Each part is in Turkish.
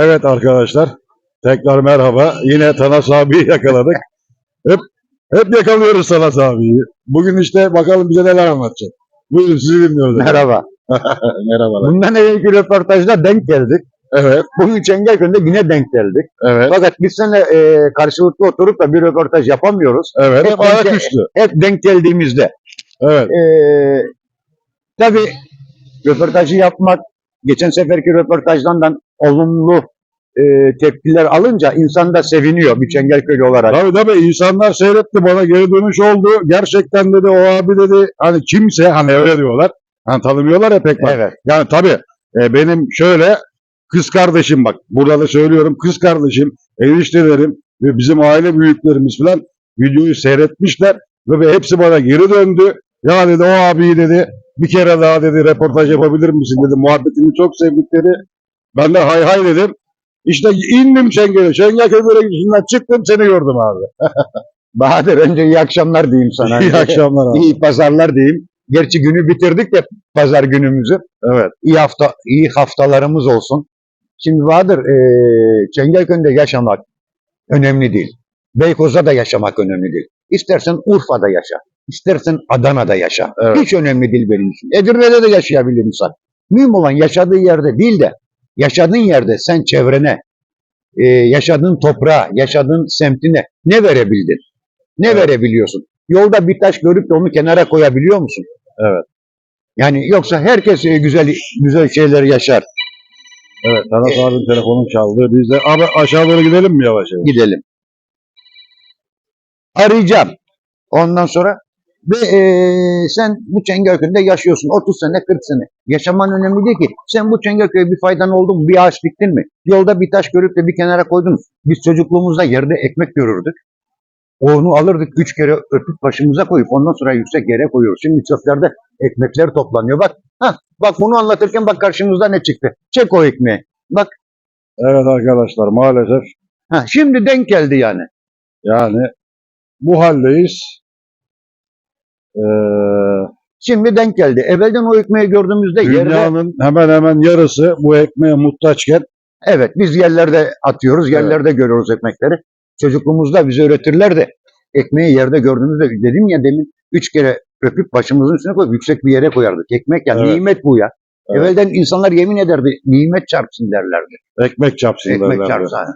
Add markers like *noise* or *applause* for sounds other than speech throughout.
Evet arkadaşlar. Tekrar merhaba. Yine Tanas abiyi yakaladık. Hep hep yakalıyoruz Tanas abiyi. Bugün işte bakalım bize neler anlatacak. Buyurun sizi dinliyoruz. Merhaba. *laughs* Merhabalar. Bundan evvelki röportajda denk geldik. Evet, Bugün Çengelköy'de yine denk geldik. evet, Fakat biz seninle e, karşılıklı oturup da bir röportaj yapamıyoruz. evet. Hep Hep ayak denk- üstü. Hep denk geldiğimizde. Evet, E, tabii röportajı yapmak, geçen seferki röportajdan da olumlu e, tepkiler alınca insan da seviniyor bir Çengelköylü olarak. tabii tabii insanlar seyretti bana geri dönüş oldu. Gerçekten dedi o abi dedi hani kimse hani öyle diyorlar. Hani tanımıyorlar ya pek. Evet. Yani tabii e, benim şöyle kız kardeşim bak burada da söylüyorum kız kardeşim, eniştelerim ve bizim aile büyüklerimiz falan videoyu seyretmişler ve hepsi bana geri döndü. Ya dedi o abiyi dedi bir kere daha dedi röportaj yapabilir misin dedi. Muhabbetini çok sevdikleri. Ben de hay hay dedim. İşte indim Çengel'e. Çengelköy bölgesinden çıktım seni gördüm abi. *laughs* Bahadır önce iyi akşamlar diyeyim sana. İyi akşamlar abi. İyi pazarlar diyeyim. Gerçi günü bitirdik de pazar günümüzü. Evet. iyi hafta iyi haftalarımız olsun. Şimdi Bahadır eee Çengelköy'de yaşamak önemli değil. Beykoz'da da yaşamak önemli değil. İstersen Urfa'da yaşa. istersen Adana'da yaşa. Evet. Hiç önemli değil benim için. Edirne'de de yaşayabilir insan. Mühim olan yaşadığı yerde değil de yaşadığın yerde sen çevrene, eee, yaşadığın toprağa, yaşadığın semtine ne verebildin? Ne Evet. verebiliyorsun? Yolda bir taş görüp de onu kenara koyabiliyor musun? Evet. Yani yoksa herkes e, güzel güzel şeyler yaşar. Evet. Tanas abinin telefonu çaldı. Biz de abi aşağı doğru gidelim mi yavaş yavaş? Gidelim. Arayacağım. Ondan sonra ve e, sen bu Çengelköy'de yaşıyorsun 30 sene 40 sene. Yaşaman önemli değil ki. Sen bu Çengelköy'e bir faydan oldu mu? Bir ağaç diktin mi? Yolda bir taş görüp de bir kenara koydun mu? Biz çocukluğumuzda yerde ekmek görürdük. Onu alırdık üç kere öpüp başımıza koyup ondan sonra yüksek yere koyuyoruz. Şimdi çöplerde ekmekler toplanıyor. Bak, ha, bak bunu anlatırken bak karşımızda ne çıktı? Çek o ekmeği. Bak, Evet arkadaşlar maalesef ha, şimdi denk geldi yani. yani bu haldeyiz. Ee, Şimdi denk geldi. Evvelden o ekmeği gördüğümüzde yerde dünyanın hemen hemen yarısı bu ekmeğe muhtaçken evet biz yerlerde atıyoruz, yerlerde görüyoruz ekmekleri. Çocukluğumuzda bize öğretirler de ekmeği yerde gördüğümüzde dedim ya demin üç kere öpüp başımızın üstüne koyup yüksek bir yere koyardık. Ekmek ya Evet. nimet bu ya. Evet. Evvelden insanlar yemin ederdi nimet çarpsın derlerdi. ekmek Ekmek derler. çarpsın. *laughs*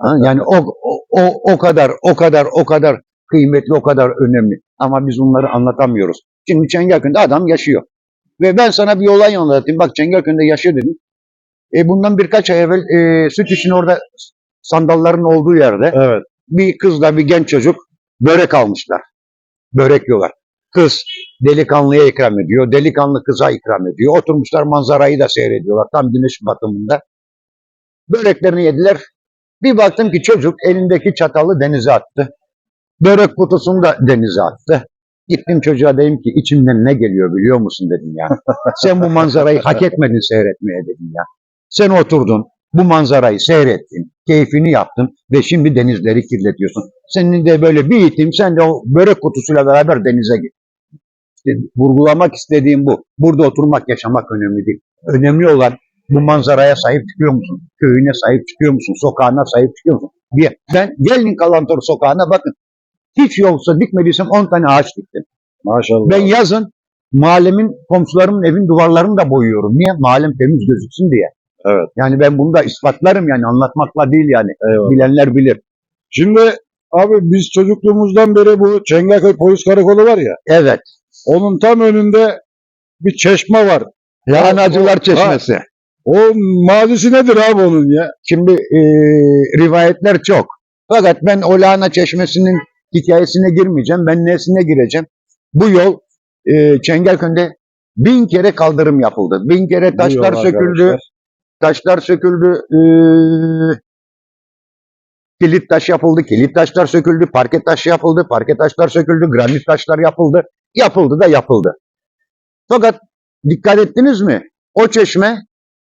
Ha, yani o, o, o, o kadar o kadar o kadar kıymetli o kadar önemli. Ama biz bunları anlatamıyoruz. Şimdi Çengelköy'de adam yaşıyor. Ve ben sana bir olay anlatayım. Bak Çengelköy'de yaşıyor dedim. E bundan birkaç ay evvel e, süt için orada sandalların olduğu yerde Evet. bir kızla bir genç çocuk börek almışlar. Börek yiyorlar. Kız delikanlıya ikram ediyor. Delikanlı kıza ikram ediyor. Oturmuşlar manzarayı da seyrediyorlar. Tam güneş batımında. Böreklerini yediler. Bir baktım ki çocuk elindeki çatalı denize attı. Börek kutusunu da denize attı. Gittim çocuğa dedim ki içimden ne geliyor biliyor musun dedim ya. *laughs* Sen bu manzarayı hak etmedin seyretmeye dedim ya. Sen oturdun, bu manzarayı seyrettin, keyfini yaptın ve şimdi denizleri kirletiyorsun. Senin de böyle bir itim, sen de o börek kutusuyla beraber denize git. İşte vurgulamak istediğim bu. Burada oturmak, yaşamak önemli değil. Önemli olan bu manzaraya sahip çıkıyor musun? Köyüne sahip çıkıyor musun? Sokağına sahip çıkıyor musun? Bir, ben gelin Kalantor sokağına bakın. Hiç yoksa dikmediysem 10 tane ağaç diktim. Maşallah. Ben yazın mahallemin, komşularımın evin duvarlarını da boyuyorum. Niye? Mahallem temiz gözüksün diye. Evet. Yani ben bunu da ispatlarım yani anlatmakla değil yani. Eyvallah. Bilenler bilir. Şimdi abi biz çocukluğumuzdan beri bu Çengelköy Polis Karakolu var ya. Evet. Onun tam önünde bir çeşme var. Lahanacılar Çeşmesi. O mazisi nedir abi onun ya? Şimdi e, rivayetler çok. Fakat ben o lahana çeşmesinin hikayesine girmeyeceğim. Ben nesine gireceğim? Bu yol e, Çengelköy'de bin kere kaldırım yapıldı. Bin kere taşlar söküldü. arkadaşlar. Taşlar söküldü. E, kilit taş yapıldı. Kilit taşlar söküldü. Parke taş yapıldı. Parke taşlar söküldü. Granit taşlar yapıldı. Yapıldı da yapıldı. Fakat dikkat ettiniz mi? O çeşme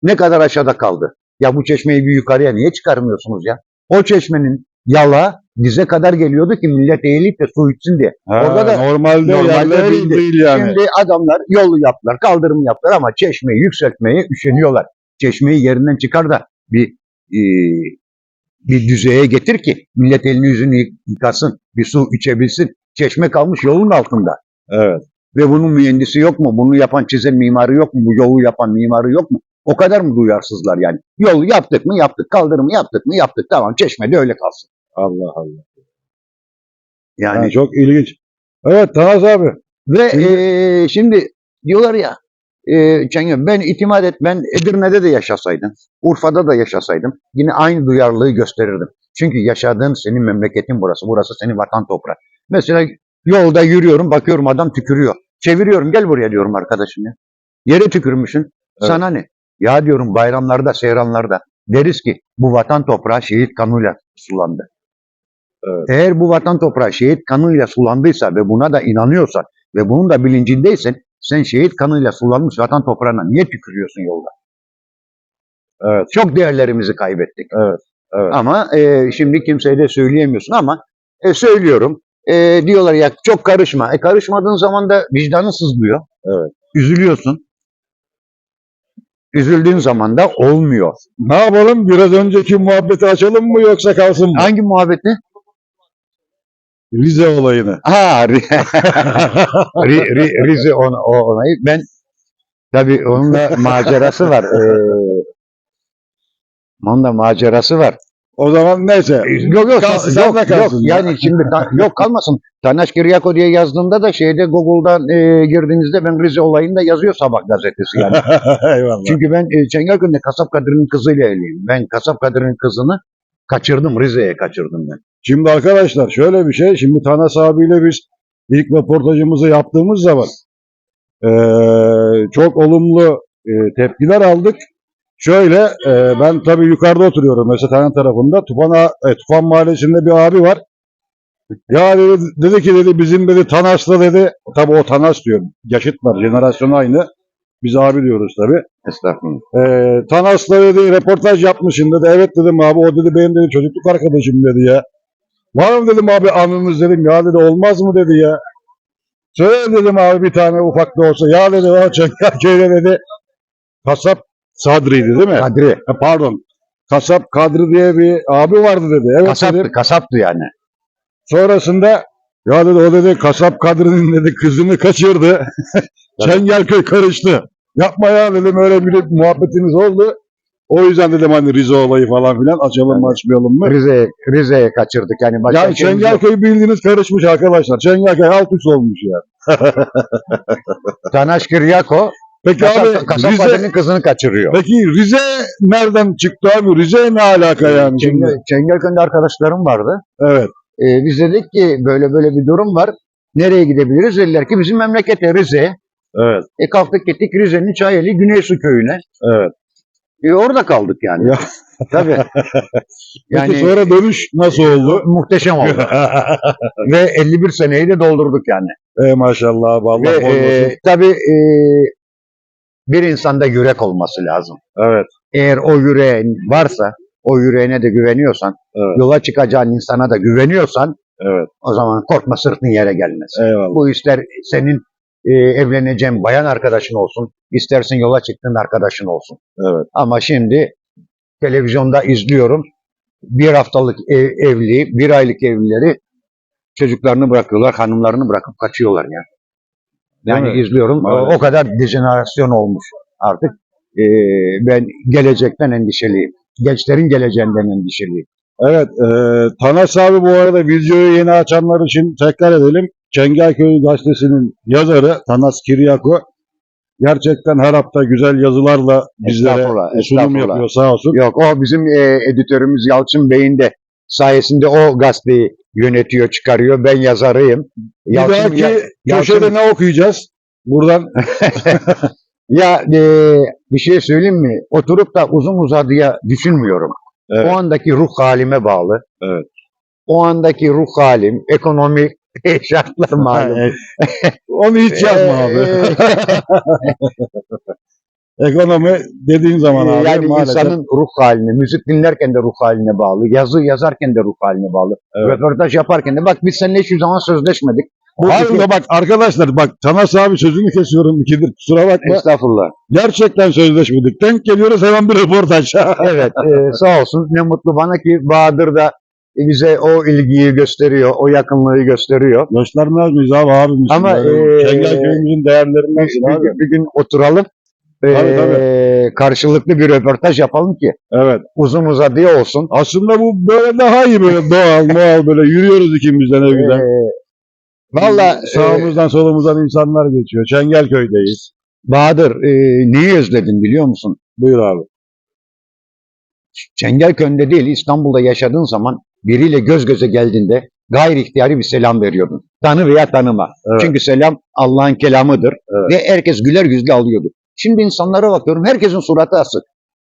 ne kadar aşağıda kaldı? Ya bu çeşmeyi bir yukarıya niye çıkarmıyorsunuz ya? O çeşmenin yala dize kadar geliyordu ki millet eğilip de su içsin diye. Ha, Orada da normalde, normalde öyleydi. değil yani. Şimdi adamlar yolu yaptılar, kaldırım yaptılar ama çeşmeyi yükseltmeye üşeniyorlar. Çeşmeyi yerinden çıkar da bir e, bir düzeye getir ki millet elini yüzünü yık- yıkasın, bir su içebilsin. Çeşme kalmış yolun altında. Evet. Ve bunun mühendisi yok mu? Bunu yapan çizen mimarı yok mu? Bu yolu yapan mimarı yok mu? O kadar mı duyarsızlar yani? Yolu yaptık mı yaptık, kaldırımı yaptık mı yaptık. Tamam çeşmede öyle kalsın. Allah Allah. Yani Yani çok ilginç. Evet Tanaz abi. Ve Şimdi- eee, şimdi diyorlar ya eee Cengiz, ben itimat et ben Edirne'de de yaşasaydım, Urfa'da da yaşasaydım yine aynı duyarlılığı gösterirdim. Çünkü yaşadığın senin memleketin burası. Burası senin vatan toprağı. Mesela yolda yürüyorum bakıyorum adam tükürüyor. Çeviriyorum gel buraya diyorum arkadaşım ya. Yere tükürmüşsün. Sana ne? Ya diyorum bayramlarda, seyranlarda deriz ki bu vatan toprağı şehit kanıyla sulandı. Evet. Eğer bu vatan toprağı şehit kanıyla sulandıysa ve buna da inanıyorsan ve bunun da bilincindeysen sen şehit kanıyla sulanmış vatan toprağına niye tükürüyorsun yolda? Evet. Çok değerlerimizi kaybettik. Evet. Evet. Ama e, şimdi kimseye de söyleyemiyorsun ama e, söylüyorum. E, diyorlar ya çok karışma. E karışmadığın zaman da vicdanın sızlıyor. Evet. Üzülüyorsun. Üzüldüğün zaman da olmuyor. Ne yapalım? Biraz önceki muhabbeti açalım mı yoksa kalsın mı? Hangi muhabbeti? Rize olayını. Ha, Ri- *laughs* Ri- Ri- Rize on, o olayı. Ben tabii onun da macerası var. Ee, onun da macerası var. O zaman neyse. Yok yok, yok, sen yok, kalsın. yani şimdi yok kalmasın. Tanaş Kiryako diye yazdığında da şeyde Google'dan e, girdiğinizde ben Rize olayını da yazıyor Sabah gazetesi yani. *laughs* Eyvallah. Çünkü ben e, Çengelköy'de Kasap Kadir'in kızıyla evliyim. Ben Kasap Kadir'in kızını kaçırdım, Rize'ye kaçırdım ben. Şimdi arkadaşlar şöyle bir şey. Şimdi Tanas abiyle biz ilk röportajımızı yaptığımız zaman eee, çok olumlu e, tepkiler aldık. Şöyle e, ben tabii yukarıda oturuyorum Mesethane tarafında. Tufan, e, Tufan Mahallesi'nde bir abi var. Ya dedi, dedi ki dedi bizim dedi Tanas'la dedi tabii o Tanas diyor. Yaşıtlar jenerasyon aynı. Biz abi diyoruz tabii. Estağfurullah. Ee, Tanas'la dedi reportaj yapmışsın dedi. Evet dedim abi o dedi benim dedi çocukluk arkadaşım dedi ya. Var mı dedim abi anınız dedim ya dedi olmaz mı dedi ya. Söyle dedim abi bir tane ufak da olsa. Ya dedi o Çengelköy'de *laughs* dedi. Kasap Sadri'ydi değil mi? Kadri. Ha, pardon. Kasap Kadri diye bir abi vardı dedi. Evet Kasaptı, dedim. kasaptı yani. Sonrasında ya dedi o dedi kasap Kadri'nin dedi kızını kaçırdı. *laughs* Çengelköy karıştı. Yapma ya dedim öyle bir muhabbetimiz oldu. O yüzden dedim hani Rize olayı falan filan açalım mı açmayalım mı? Rize'ye Rize'ye kaçırdık yani. Başka Yani yok. Çengelköy bildiğiniz karışmış arkadaşlar. Çengelköy alt üst olmuş ya. Tanaş Kiryako Peki kasap, abi kasap Rize, kızını kaçırıyor. peki Rize nereden çıktı abi? Rize ne alaka yani şimdi? Çengel, Çengelköy'de arkadaşlarım vardı. Evet. Ee, biz dedik ki böyle böyle bir durum var. Nereye gidebiliriz? Dediler ki bizim memlekete Rize. Evet. E kalktık gittik Rize'nin Çayeli Güneysu köyüne. Evet. E orada kaldık yani. Ya. Tabii. *laughs* Peki sonra dönüş nasıl oldu? *laughs* muhteşem oldu. *laughs* Ve 51 seneyi de doldurduk yani. e maşallah abi Allah Ve e, tabii e, bir insanda yürek olması lazım. Evet. Eğer o yüreğin varsa, o yüreğine de güveniyorsan, Evet. yola çıkacağın insana da güveniyorsan, Evet. o zaman korkma sırtın yere gelmez. Eyvallah. Bu ister senin e, evleneceğin bayan arkadaşın olsun, istersin yola çıktığın arkadaşın olsun. Evet. Ama şimdi televizyonda izliyorum, bir haftalık ev- evli, bir aylık evlileri çocuklarını bırakıyorlar, hanımlarını bırakıp kaçıyorlar ya. Yani mi? izliyorum, o, Maalesef. o kadar dejenerasyon olmuş artık. E, ben gelecekten endişeliyim. Gençlerin geleceğinden endişeliyim. Evet, e, Tanas abi bu arada videoyu yeni açanlar için tekrar edelim. Çengelköy gazetesinin yazarı Tanas Kiryako. Gerçekten her hafta güzel yazılarla bizlere Estağfurullah, sunum estağfurullah. yapıyor sağ olsun. Yok o bizim e, editörümüz Yalçın Bey'in de sayesinde o gazeteyi yönetiyor, çıkarıyor. Ben yazarıyım. Bir dahaki ya- Yalçın- köşede ne okuyacağız? Buradan *laughs* Ya e, bir şey söyleyeyim mi? Oturup da uzun uzadıya düşünmüyorum. Evet. O andaki ruh halime bağlı. Evet. O andaki ruh halim, ekonomik *laughs* şartlar malum. Onu hiç yazma *laughs* abi. Ee, Ekonomi dediğin zaman abi yani maalesef. insanın ruh haline, müzik dinlerken de ruh haline bağlı, yazı yazarken de ruh haline bağlı, Evet. röportaj yaparken de bak biz seninle hiçbir zaman sözleşmedik. Bu Harbiden bak arkadaşlar bak Tanas abi sözünü kesiyorum ikidir kusura bakma. Estağfurullah. Gerçekten sözleşmedik. Denk geliyoruz hemen bir röportaj. *laughs* evet e, sağ olsun ne mutlu bana ki Bahadır da bize o ilgiyi gösteriyor, o yakınlığı gösteriyor. Göstermez miyiz abi abimiz? Ama, eee, Çengelköy'ümüzün değerlerinden Bir, abi. bir, bir gün oturalım. E, Tabii, tabii. karşılıklı bir röportaj yapalım ki Evet. uzun uzadıya olsun. Aslında bu böyle daha iyi böyle doğal *laughs* doğal böyle yürüyoruz ikimiz de ne güzel. Ee, Valla e, Sağımızdan solumuzdan insanlar geçiyor. Çengelköy'deyiz. Bahadır e, neyi özledin biliyor musun? Buyur abi. Çengelköy'de değil İstanbul'da yaşadığın zaman biriyle göz göze geldiğinde gayri ihtiyari bir selam veriyordun. Tanı veya tanıma. Evet. Çünkü selam Allah'ın kelamıdır Evet. ve herkes güler yüzle alıyordu. Şimdi insanlara bakıyorum herkesin suratı asık.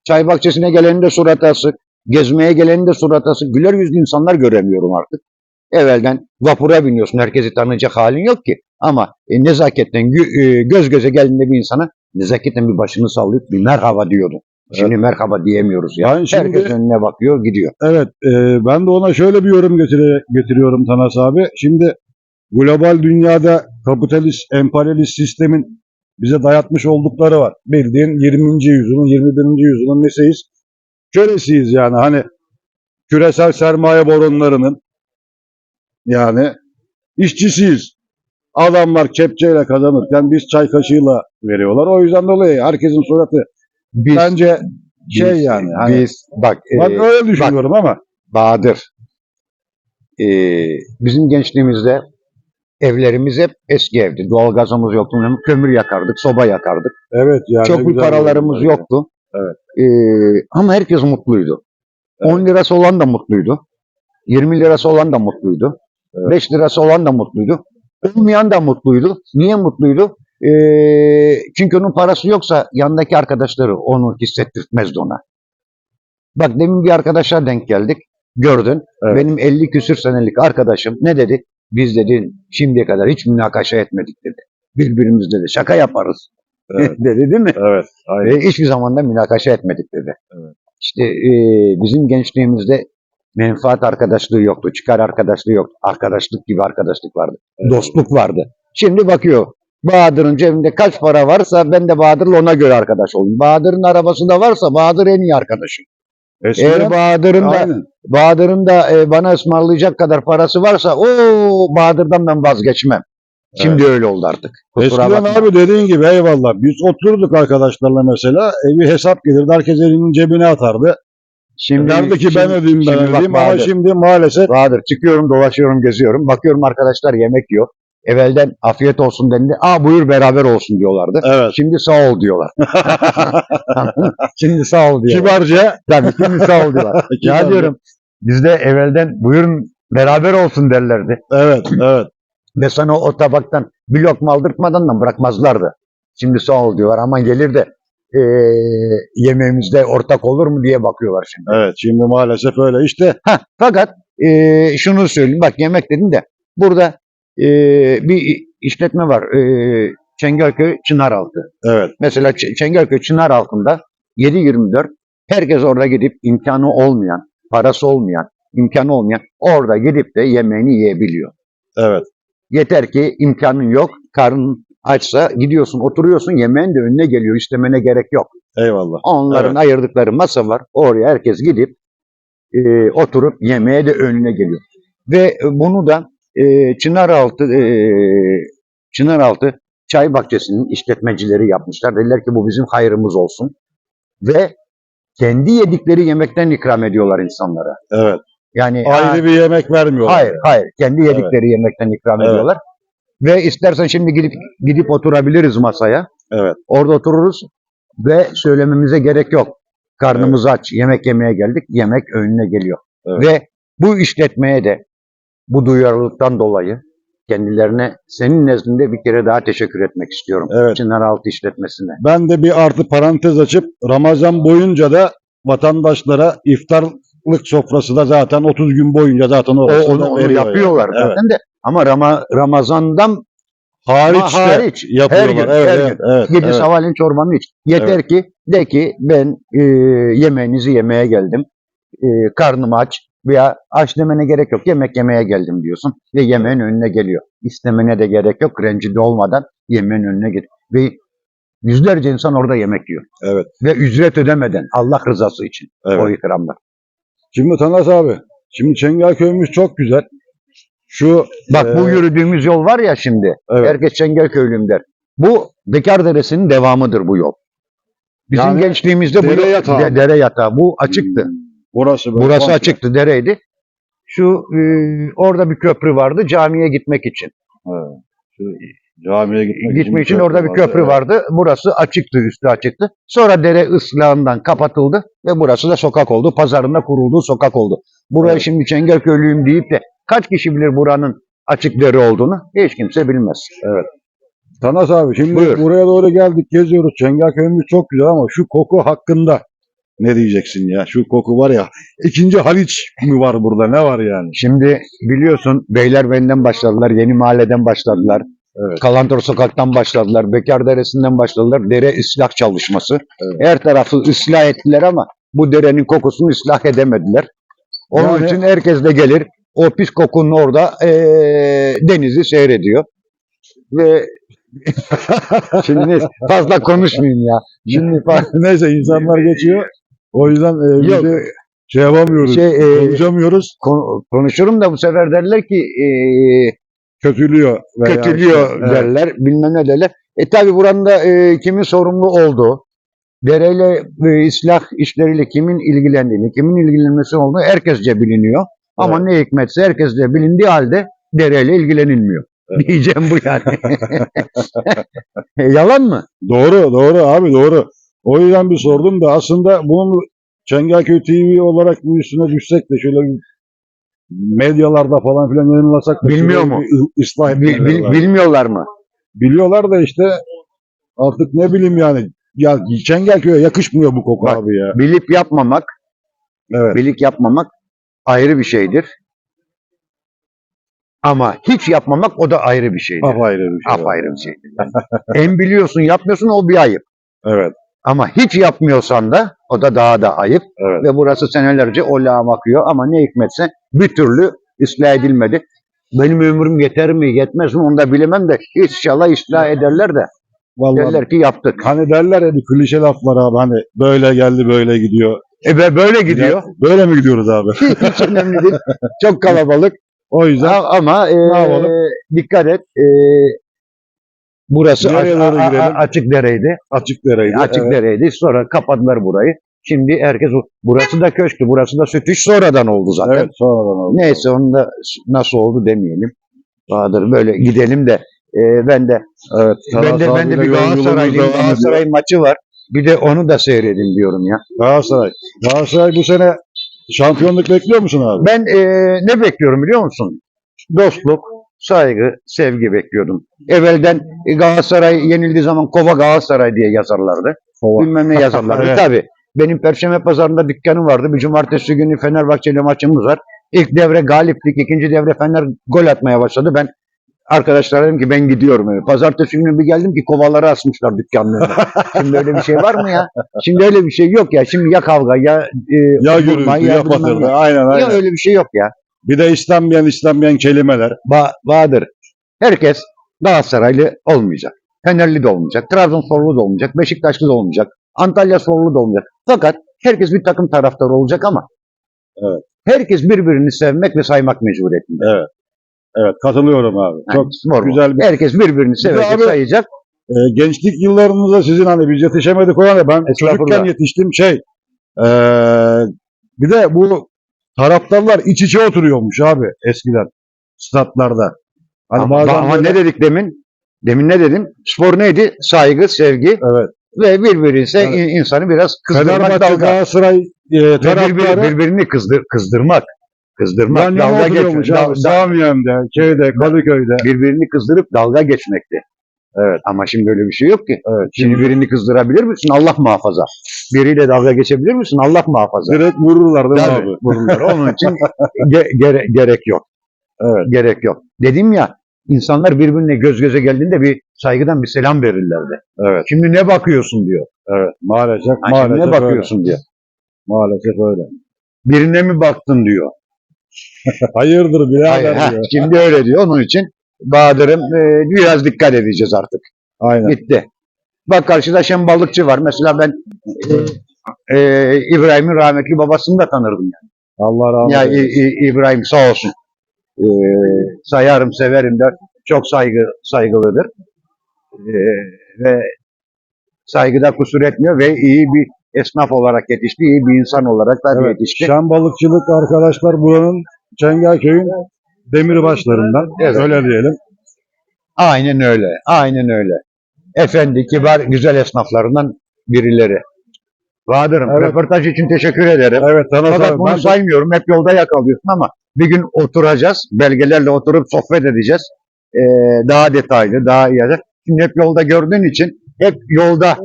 Çay bahçesine gelenin de suratı asık. Gezmeye gelenin de suratı asık. Güler yüzlü insanlar göremiyorum artık. Evvelden vapura biniyorsun. Herkesi tanıyacak halin yok ki. Ama e, nezaketten e, göz göze geldiğinde bir insana nezaketten bir başını sallayıp bir merhaba diyordu. Şimdi merhaba diyemiyoruz ya. Ben şimdi- Herkes önüne bakıyor gidiyor. Evet, e, ben de ona şöyle bir yorum getire, getiriyorum Tanas abi. Şimdi global dünyada kapitalist, emperyalist sistemin bize dayatmış oldukları var. Bildiğin 20. yüzyılın, 21. yüzyılın nesiyiz? Kölesiyiz yani. Hani küresel sermaye boronlarının yani işçisiyiz. Adamlar kepçeyle kazanırken biz çay kaşığıyla veriyorlar. O yüzden dolayı herkesin suratı Biz, bence şey biz- yani. Hani, biz bak ben e, öyle düşünüyorum ama. Bahadır. e, bizim gençliğimizde evlerimiz hep eski evdi. Doğalgazımız yoktu. Kömür yakardık, soba yakardık. Evet yani. Çok bir güzel paralarımız var yoktu. Evet. E, ama herkes mutluydu. Evet. 10 lirası olan da mutluydu. 20 lirası olan da mutluydu. Evet. 5 lirası olan da mutluydu. Olmayan da mutluydu. Niye mutluydu? E, çünkü onun parası yoksa yanındaki arkadaşları onu hissettirtmezdi ona. Bak demin bir arkadaşa denk geldik. Gördün. Evet. Benim 50 küsür senelik arkadaşım ne dedi? Biz dedi şimdiye kadar hiç münakaşa etmedik dedi. Birbirimizle de şaka yaparız. Evet. *laughs* dedi değil mi? Evet. Aynen. Ve hiçbir zaman da münakaşa etmedik dedi. Evet. İşte e, bizim gençliğimizde menfaat arkadaşlığı yoktu, çıkar arkadaşlığı yoktu. Arkadaşlık gibi arkadaşlık vardı. Evet. Dostluk vardı. Şimdi bakıyor. Bahadır'ın cebinde kaç para varsa ben de Bahadır'la ona göre arkadaş olayım. Bahadır'ın arabası da varsa Bahadır en iyi arkadaşım. Eskiden, Eğer Bahadır'ın da aynen. Bahadır'ın da e, bana ısmarlayacak kadar parası varsa o Bahadır'dan ben vazgeçmem. Şimdi öyle oldu artık. Kusura Eskiden bakma. abi dediğin gibi eyvallah. Biz otururduk arkadaşlarla mesela. Evi hesap gelirdi. Herkes elinin cebine atardı. Şimdi, Derdi ki ben ödeyeyim ben ödeyeyim. Ama Bahadır. şimdi maalesef Bahadır çıkıyorum dolaşıyorum geziyorum. Bakıyorum arkadaşlar yemek yiyor. Evvelden afiyet olsun denildi. Aa buyur beraber olsun diyorlardı. evet. Şimdi sağ ol diyorlar. *laughs* şimdi sağ ol diyorlar. Kibarca Tabii şimdi sağ ol diyorlar. *laughs* ya diyorum bizde evvelden buyurun beraber olsun derlerdi. evet evet. Ve sana o tabaktan bir lokma aldırtmadan da bırakmazlardı. Şimdi sağ ol diyorlar ama gelir de eee yemeğimizde ortak olur mu diye bakıyorlar şimdi. Evet şimdi maalesef öyle. İşte Ha, fakat eee, şunu söyleyeyim bak yemek dedim de burada eee, bir işletme var eee Çengelköy Çınaraltı. evet. Mesela Ç- Çengelköy Çınaraltı'nda 7-24 herkes orada gidip imkanı olmayan, parası olmayan, imkanı olmayan orada gidip de yemeğini yiyebiliyor. Evet. Yeter ki imkanın yok, karnın açsa gidiyorsun oturuyorsun yemeğin de önüne geliyor istemene gerek yok. Eyvallah. Onların Evet. ayırdıkları masa var. Oraya herkes gidip e, oturup yemeğe de önüne geliyor. Ve e, bunu da e, Çınaraltı e, Çınaraltı Çay Bahçesi'nin işletmecileri yapmışlar. Dediler ki bu bizim hayrımız olsun. Ve kendi yedikleri yemekten ikram ediyorlar insanlara. Evet. Yani Ayrı bir yemek vermiyorlar. Hayır, hayır. Kendi yedikleri yemekten ikram Evet. ediyorlar. Ve istersen şimdi gidip gidip oturabiliriz masaya. Evet. Orada otururuz ve söylememize gerek yok. Karnımız aç, yemek yemeye geldik, yemek önüne geliyor. Evet. Ve bu işletmeye de bu duyarlılıktan dolayı kendilerine senin nezdinde bir kere daha teşekkür etmek istiyorum. Evet. Çınaraltı işletmesine. Ben de bir artı parantez açıp Ramazan boyunca da vatandaşlara iftarlık sofrası da zaten 30 gün boyunca zaten O, orası onu, onu yapıyorlar yani. zaten de. Ama Rama, Ramazan'dan Hariç, Ama hariç, yapıyorlar. her gün, evet, her evet, gün. evet, Gidin evet. sabahleyin çorbanı iç. Yeter ki de ki ben e, yemeğinizi yemeye geldim. E, karnım aç. Veya aç demene gerek yok. Yemek yemeye geldim diyorsun ve yemeğin önüne geliyor. İstemene de gerek yok. Rencide olmadan yemeğin önüne geliyor. Ve yüzlerce insan orada yemek yiyor. Evet. Ve ücret ödemeden Allah rızası için Evet. o ikramlar. Şimdi Tanas abi. Şimdi Çengelköy'ümüz çok güzel. Şu Bak bu Ee, yürüdüğümüz yol var ya şimdi. evet. Herkes Çengelköylüm der. Bu Bekar Deresi'nin devamıdır bu yol. Bizim Yani gençliğimizde bu dere yol- yatağı dere yatağı. Bu açıktı. Hmm, Burası böyle Burası komple. açıktı, dereydi. Şu e, orada bir köprü vardı camiye gitmek için. Şu camiye gitmek, Gitmek için orada bir köprü evet. vardı. Burası açıktı, üstü açıktı. Sonra dere ıslahından kapatıldı ve burası da sokak oldu. Pazarında kurulduğu sokak oldu. Buraya Evet. şimdi Çengelköylüyüm deyip de kaç kişi bilir buranın açık dere olduğunu? Hiç kimse bilmez. Tanas abi şimdi Buyur. buraya doğru geldik geziyoruz. Çengelköy'ümüz çok güzel ama şu koku hakkında ne diyeceksin ya? Şu koku var ya. ikinci Haliç mi var burada? Ne var yani? Şimdi biliyorsun Beylerbeyi'nden başladılar, Yeni Mahalle'den başladılar. Evet. Kalantor Sokak'tan başladılar, Bekar Deresi'nden başladılar. Dere ıslah çalışması. Evet. Her tarafı ıslah ettiler ama bu derenin kokusunu ıslah edemediler. Onun Yani- için herkes de gelir. O pis kokunun orada eee, denizi seyrediyor. Ve *laughs* şimdi fazla konuşmayayım ya. Şimdi *laughs* Neyse insanlar geçiyor. O yüzden e, biz Yok. de şey yapamıyoruz. şey, eee, konuşamıyoruz. kon- konuşurum da bu sefer derler ki eee Kötülüyor. veya kötülüyor işte, evet. derler, bilmem ne derler. E tabi buranın da e, kimin sorumlu olduğu, dereyle e, ıslah işleriyle kimin ilgilendiğini, kimin ilgilenmesi olduğunu herkesce biliniyor. Ama ne hikmetse herkesce bilindiği halde dereyle ilgilenilmiyor. Evet. Diyeceğim bu yani. *laughs* E, Yalan mı? Doğru, doğru abi doğru. O yüzden bir sordum da aslında bunu Çengelköy TV olarak bu üstüne düşsek de şöyle bir medyalarda falan filan yayınlasak da Bilmiyor şöyle mu? bir ıslah Bil- bil- bilmiyorlar mı? Biliyorlar da işte artık ne bileyim yani ya Çengelköy'e yakışmıyor bu koku Bak. abi ya. Bilip yapmamak, Evet. bilip yapmamak ayrı bir şeydir. Ama hiç yapmamak o da ayrı bir şeydir. Apayrı bir şey. Apayrı bir şeydir. en biliyorsun yapmıyorsun o bir ayıp. Evet, Ama hiç yapmıyorsan da o da daha da ayıp. evet. Ve burası senelerce o lağım akıyor ama ne hikmetse bir türlü ıslah edilmedi. Benim ömrüm yeter mi yetmez mi onu da bilemem de inşallah ıslah ederler de Vallahi derler ki yaptık. hani derler ya bir klişe laf var abi hani böyle geldi böyle gidiyor. E be böyle gidiyor. Ya, böyle mi gidiyoruz abi? Hiç *laughs* önemli değil. Çok kalabalık O yüzden ama e, dikkat et. e, burası Nereye doğru a- a- girelim? açık dereydi. açık dereydi. Açık evet. dereydi. Sonra kapattılar burayı. Şimdi herkes burası da köşktü. Burası da sütüş sonradan oldu zaten. Evet, sonradan oldu. Neyse onu da nasıl oldu demeyelim. Bahadır böyle gidelim de e, ben de Evet. ben de ben de bir. Galatasaray maçı var. Bir de onu da seyredin diyorum ya. Galatasaray. Galatasaray bu sene şampiyonluk bekliyor musun abi? Ben e, ne bekliyorum biliyor musun? Dostluk, saygı, sevgi bekliyordum. Evvelden e, Galatasaray yenildiği zaman Kova Galatasaray diye yazarlardı. Kova. Bilmem ne *laughs* yazarlardı. Evet. Tabii. Benim Perşembe Pazarı'nda dükkanım vardı. Bir cumartesi günü Fenerbahçe ile maçımız var. İlk devre galiplik, ikinci devre Fener gol atmaya başladı. Ben arkadaşlara dedim ki ben gidiyorum. eve. Pazartesi günü bir geldim ki kovaları asmışlar dükkanın önüne. Şimdi öyle bir şey var mı ya? Şimdi öyle bir şey yok ya. Şimdi ya kavga ya e, Ya gürültü ya ne. patırdı. Aynen aynen. Ya öyle bir şey yok ya. Bir de istenmeyen istenmeyen kelimeler. Ba Bahadır. Herkes Galatasaraylı olmayacak. Fenerli de olmayacak. Trabzonsporlu da olmayacak. Beşiktaşlı da olmayacak. Antalya Sporlu da olmayacak. Fakat herkes bir takım taraftarı olacak ama Evet. herkes birbirini sevmek ve saymak mecburiyetinde. Evet. Evet katılıyorum abi. Yani Çok bu. güzel bir Herkes birbirini sevecek, abi- sayacak. e, gençlik yıllarınızda sizin hani biz yetişemedik o yana ben çocukken yetiştim şey e, bir de bu taraftarlar iç içe oturuyormuş abi eskiden statlarda. Hani ama bazen ama böyle- ne dedik demin? Demin ne dedim? Spor neydi? Saygı, sevgi Evet. ve birbirine Evet. in- insanı biraz kızdırmak, Fenerbahçe. Galatasaray e, taraftarı birbiri- birbirini kızdır, kızdırmak. Kızdırmak, yana dalga geçmek. Dal- Samiye'mde, şeyde, Kadıköy'de. birbirini kızdırıp dalga geçmekti. Evet. Ama şimdi öyle bir şey yok ki. Evet. Şimdi birini kızdırabilir misin? Allah muhafaza. Biriyle dalga geçebilir misin? Allah muhafaza. Direkt vururlar değil mi Tabii, abi? *laughs* vururlar. Onun için ge- gere- gerek yok. Evet. Gerek yok. Dedim ya insanlar birbirine göz göze geldiğinde bir saygıdan bir selam verirlerdi. Evet. Şimdi ne bakıyorsun diyor. Evet. Maalesef, Ha, şimdi maalesef ne bakıyorsun diyor. Maalesef öyle. Birine mi baktın diyor. *laughs* Hayırdır Hayır, birader heh, diyor. şimdi öyle diyor. Onun için Bahadır'ım e, biraz dikkat edeceğiz artık. Aynen. Bitti. Bak karşıda şen balıkçı var. Mesela ben e, e, İbrahim'in rahmetli babasını da tanırdım. Yani. Allah Ya. İ- İ- İbrahim sağ olsun. E, sayarım, severim de çok saygı saygılıdır. E, ve saygıda kusur etmiyor ve iyi bir esnaf olarak yetişti, iyi bir insan olarak da Evet, yetişti. Şen balıkçılık arkadaşlar buranın Çengelköy'ün demirbaşlarından. Evet. Öyle diyelim. Aynen öyle, aynen öyle. Efendi, kibar, güzel esnaflarından birileri. Bahadır'ım, Evet. röportaj için teşekkür ederim. Evet Tanas Fakat abi. bunu saymıyorum. Hep yolda yakalıyorsun ama bir gün oturacağız. Belgelerle oturup sohbet edeceğiz. Ee, daha detaylı, daha iyi. Şimdi hep yolda gördüğün için hep yolda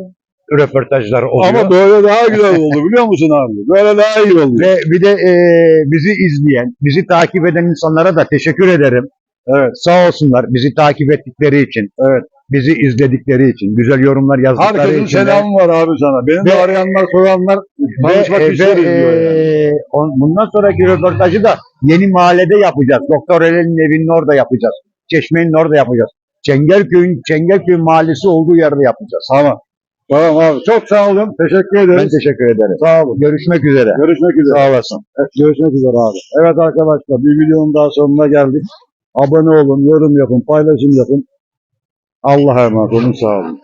röportajlar oluyor. Ama böyle daha güzel oldu biliyor musun abi? Böyle daha iyi oldu. Ve bir de e, bizi izleyen, bizi takip eden insanlara da teşekkür ederim. Evet. Sağ olsunlar bizi takip ettikleri için. Evet. Bizi izledikleri için. Güzel yorumlar yazdıkları Herkesin için. de- selamı var abi sana. Benim de Ve- arayanlar soranlar tanışmak isteriz ve, diyor yani. e, on- bundan sonraki röportajı da yeni mahallede yapacağız. Doktor Eren'in evinin orada yapacağız. Çeşmenin orada yapacağız. Çengelköy'ün Çengelköy mahallesi olduğu yerde yapacağız. Tamam. Tamam abi. Çok sağ olun. Teşekkür Ben ederiz. teşekkür ederim. Sağ olun. Görüşmek üzere. Görüşmek üzere. Sağ olasın. Evet, görüşmek üzere abi. Evet arkadaşlar bir videonun daha sonuna geldik. Abone olun, yorum yapın, paylaşım yapın. Allah'a emanet olun. Sağ olun.